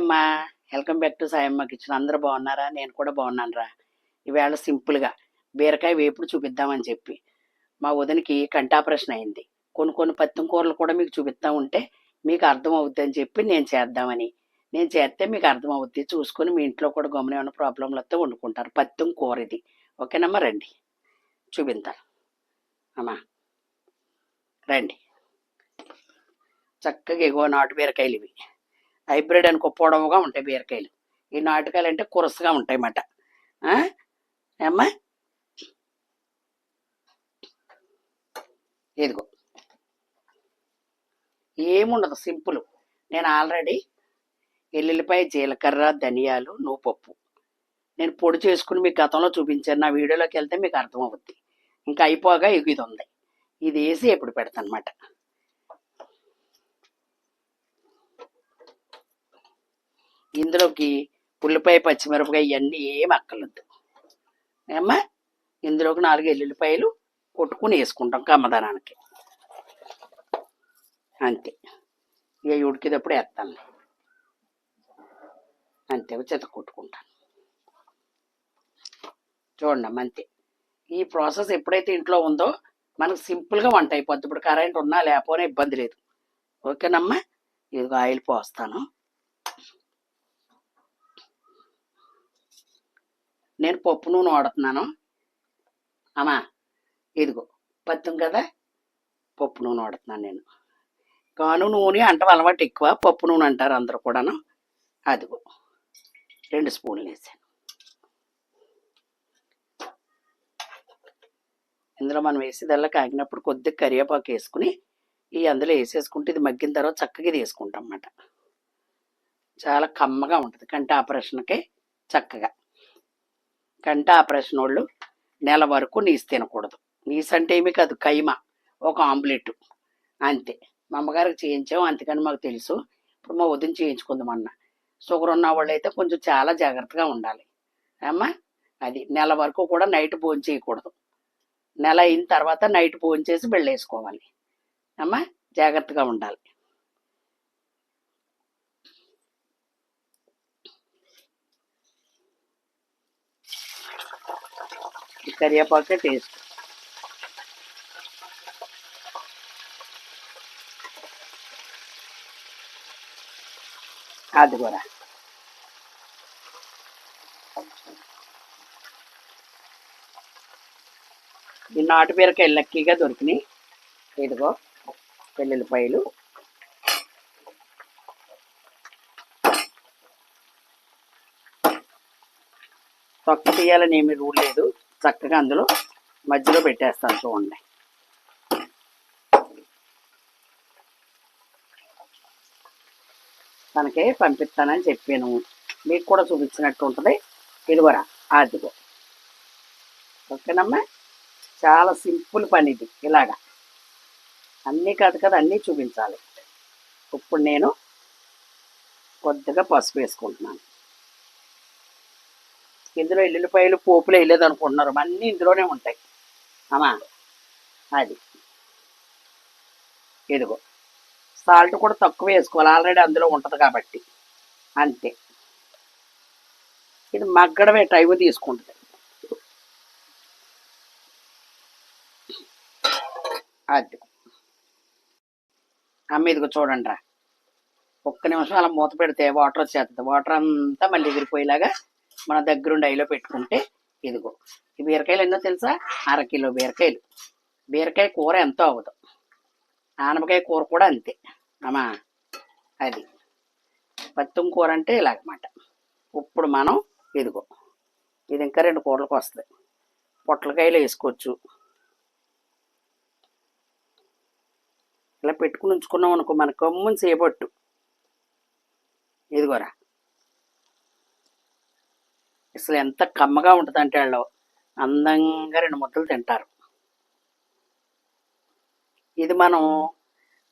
Back to Sayamma kitchen. అందరూ బాగున్నారా? నేను కూడా బాగున్నాను రా ఈవేళ సింపుల్గా బీరకాయ వేపుడు చూపిద్దామని చెప్పి. మా వదినికి కంఠాపరేషన్ అయింది. కొన్ని కొన్ని పత్తం కూరలు కూడా మీకు చూపిస్తా ఉంటే మీకు అర్థం అవుద్ది అని చెప్పి నేను చేద్దామని. నేను చేస్తే మీకు అర్థం అవుద్ది చూసుకొని మీ ఇంట్లో కూడా గమనం ఉన్న ప్రాబ్లంలతో వండుకుంటారు. పత్తం కూర ఇది. ఓకేనమ్మా? రండి. చూపిస్తాను అమ్మా. రండి. చక్కగా ఎగో నాటు బీరకాయలు ఇవి. హైబ్రిడ్ అనుకో పొడవుగా ఉంటాయి బీరకాయలు. ఈ నాటుకాయలు అంటే కురసగా ఉంటాయి అన్నమాట ఏమ్మా? ఇదిగో. ఏముండదు సింపుల్. నేను ఆల్రెడీ ఎల్లుల్లిపాయ జీలకర్ర ధనియాలు నువ్వుపప్పు. నేను పొడి చేసుకుని మీకు గతంలో చూపించాను. నా వీడియోలోకి వెళ్తే మీకు అర్థమవుద్ది. ఇంకా అయిపోగా ఇది ఉంది ఇది వేసి ఎప్పుడు పెడతాను అనమాట ఇందులోకి ఉల్లిపాయ పచ్చిమిరపకాయ ఇవన్నీ ఏం అక్కర్లేదు. ఏమ్మా? ఇందులోకి నాలుగు ఎల్లుల్లిపాయలు కొట్టుకుని వేసుకుంటాం కమ్మదానానికి అంతే. ఇక ఉడికేటప్పుడు వేస్తాను. అంతే చేత కొట్టుకుంటాను. చూడండి అమ్మ అంతే. ఈ ప్రాసెస్ ఎప్పుడైతే ఇంట్లో ఉందో మనకు సింపుల్గా వంట అయిపోద్ది. ఇప్పుడు కరెంట్ ఉన్నా లేకపోయినా ఇబ్బంది లేదు. ఓకేనమ్మా? ఇదిగో ఆయిల్ పోస్తాను. నేను పప్పు నూనె వాడుతున్నాను. అమ్మా ఇదిగో పత్తం కదా? పప్పు నూనె వాడుతున్నాను నేను. కాను నూనె అంటే అలవాటు ఎక్కువ. పప్పు నూనె అంటారు అందరూ కూడాను. అదిగో రెండు స్పూన్లు వేసాను. ఇందులో మనం వేసేదల్లా కాగినప్పుడు కొద్దిగా కరివేపాకు వేసుకుని ఈ అందులో వేసేసుకుంటే ఇది మగ్గిన తర్వాత చక్కగా ఇది వేసుకుంటాం అన్నమాట. చాలా కమ్మగా ఉంటుంది. కంటి ఆపరేషన్కి చక్కగా. కంటే ఆపరేషన్ వాళ్ళు నెల వరకు నీసు తినకూడదు. నీసు అంటే ఏమి కాదు కైమ ఒక ఆమ్లెట్. అంతే. మా అమ్మగారికి చేయించాం అందుకని మాకు తెలుసు. ఇప్పుడు మా వదిన చేయించుకుందామన్న షుగర్ ఉన్న వాళ్ళు అయితే కొంచెం చాలా జాగ్రత్తగా ఉండాలి. అమ్మా అది నెల వరకు కూడా నైట్ భోజనం చేయకూడదు. నెల అయిన తర్వాత నైట్ భోజనం చేసి వెళ్ళేసుకోవాలి అమ్మా జాగ్రత్తగా ఉండాలి ఈ కరివేపాకే టేస్ట్ అది కూడా. ఈ నాటు బీరకాయలు లక్కీగా దొరికినాయి. ఇదిగో వెల్లుల్లిపాయలు. తొక్క తీయాలని ఏమి రూల్ లేదు. చక్కగా అందులో మధ్యలో పెట్టేస్తాను చూడండి. తనకే పంపిస్తానని చెప్పాను. మీకు కూడా చూపించినట్టు ఉంటుంది. ఇదిగోరా అదిగో. ఓకేనమ్మా? చాలా సింపుల్ పని ఇది ఇలాగా. అన్నీ కాదు కదా అన్నీ చూపించాలి. ఇప్పుడు నేను కొద్దిగా పసుపు వేసుకుంటున్నాను. ఇందులో ఎల్లుల్లిపాయలు పోపులు వేయలేదు అనుకుంటున్నారు. అన్నీ ఇందులోనే ఉంటాయి. అమ్మా అది. ఇదిగో సాల్ట్ కూడా తక్కువ వేసుకోవాలి. ఆల్రెడీ అందులో ఉంటుంది కాబట్టి. అంతే. ఇది మగ్గడమే టైం తీసుకుంటుంది. అది. అమ్మ ఇదిగో చూడండి రా. ఒక్క నిమిషం అలా మూత పెడితే వాటర్ వచ్చేస్తుంది. వాటర్ అంతా మళ్ళీ ఎగిరిపోయేలాగా మన దగ్గరుండి ఐలో పెట్టుకుంటే ఇదిగో. ఈ బీరకాయలు ఎన్నో తెలుసా? అరకిలో బీరకాయలు. బీరకాయ కూర ఎంతో అవ్వదు. ఆనపకాయ కూర కూడా అంతే. అమ్మా అది. పత్తం కూర అంటే ఇలాగమాట ఇప్పుడు మనం ఇదిగో. ఇది ఇంకా రెండు కూరలకు వస్తుంది. పొట్లకాయలు వేసుకోవచ్చు. ఇలా పెట్టుకుని ఉంచుకున్నాం అనుకో మన కమ్ముని సేపట్టు. ఇదిగోరా. అసలు ఎంత కమ్మగా ఉంటుంది అంటే వాళ్ళు అందంగా రెండు ముద్దలు తింటారు. ఇది మనం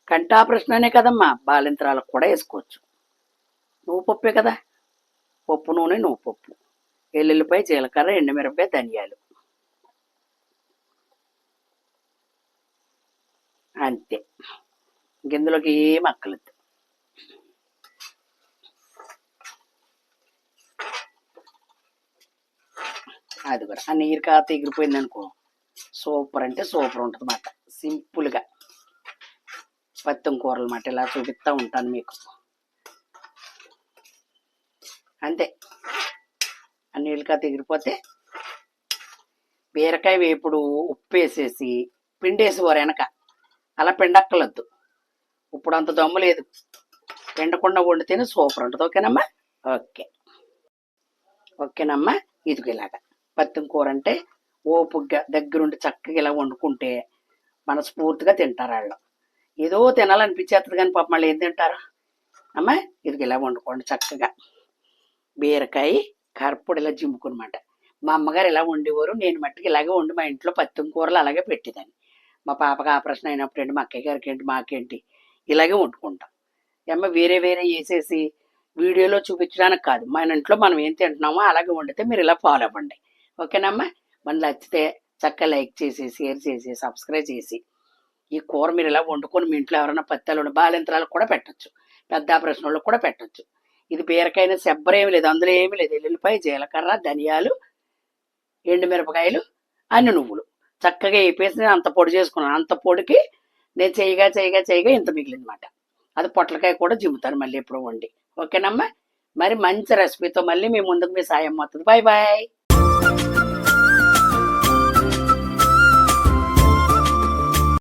కంటి అనే కదమ్మా బాలింతరాలకు కూడా వేసుకోవచ్చు. నువ్వు పప్పే కదా? పప్పు నూనె నువ్వు పప్పు. ఎల్లుల్లిపాయ జీలకర్ర ఎండుమిరపకాయ ధనియాలు. అంతే. ఇందులోకి ఏం అక్కలేదు అది కూడా. ఆ నీరు కాత ఎగిరిపోయింది అనుకో. సూపర్ అంటే సూపర్ ఉంటుంది అన్నమాట సింపుల్గా పత్తం కూరలు అన్నమాట ఇలా చూపిస్తూ ఉంటాను మీకు. అంతే. ఆ నీళ్ళు కాత ఎగిరిపోతే బీరకాయ వేపుడు ఉప్పు వేసేసి పిండేసేవారు వెనక. అలా పిండక్కలొద్దు ఇప్పుడు అంత దమ్ము లేదు. పిండకుండా వండితేనే సూపర్ ఉంటుంది. ఓకేనమ్మా? ఓకే. ఓకేనమ్మా? ఇదిగో ఇలాగా. పత్తం కూర అంటే ఓపుగ్గా దగ్గరుండి చక్కగా ఇలా వండుకుంటే మనస్ఫూర్తిగా తింటారు వాళ్ళు. ఏదో తినాలనిపించేస్తుంది కానీ పాప మళ్ళీ ఏం తింటారు? అమ్మా ఇది ఇలా వండుకోండి చక్కగా. బీరకాయ కర్పూడు ఇలా జిమ్ముకున్నమాట. మా అమ్మగారు ఇలా వండేవారు నేను మట్టుకు ఇలాగే వండి మా ఇంట్లో పత్తిం కూరలు అలాగే పెట్టేదాన్ని. మా పాపకి ఆపరేషన్ అయినప్పుడు ఏంటి మా అక్కయ్య గారికి ఏంటి మాకేంటి ఇలాగే వండుకుంటాం. ఏమో వేరే వేరే వేసేసి వీడియోలో చూపించడానికి కాదు. మన ఇంట్లో మనం ఏం తింటున్నామో అలాగే వండితే మీరు ఇలా ఫాలో అవ్వండి. ఓకేనమ్మా? మన నచ్చితే చక్కగా లైక్ చేసి షేర్ చేసి సబ్స్క్రైబ్ చేసి ఈ కూర మీరు ఇలా వండుకొని మీ ఇంట్లో ఎవరైనా పత్తాలు బాలింతరాలకు కూడా పెట్టచ్చు. పెద్ద ఆపరేషన్ కూడా పెట్టచ్చు. ఇది బీరకాయ సెబ్బరేమి లేదు అందులో ఏమి లేదు. ఎల్లుల్లిపాయ జీలకర్ర ధనియాలు ఎండుమిరపకాయలు అన్ని నువ్వులు. చక్కగా వేపేసి నేను అంత పొడి చేసుకున్నాను. అంత పొడికి నేను చేయగా చేయగా చేయగా ఇంత మిగిలిందన్నమాట. అది పొట్లకాయ కూడా జిమ్ముతాను మళ్ళీ ఎప్పుడు వండి. ఓకేనమ్మా? మరి మంచి రెసిపీతో మళ్ళీ మీ ముందుకు మీ సాయం అవుతుంది. Bye bye.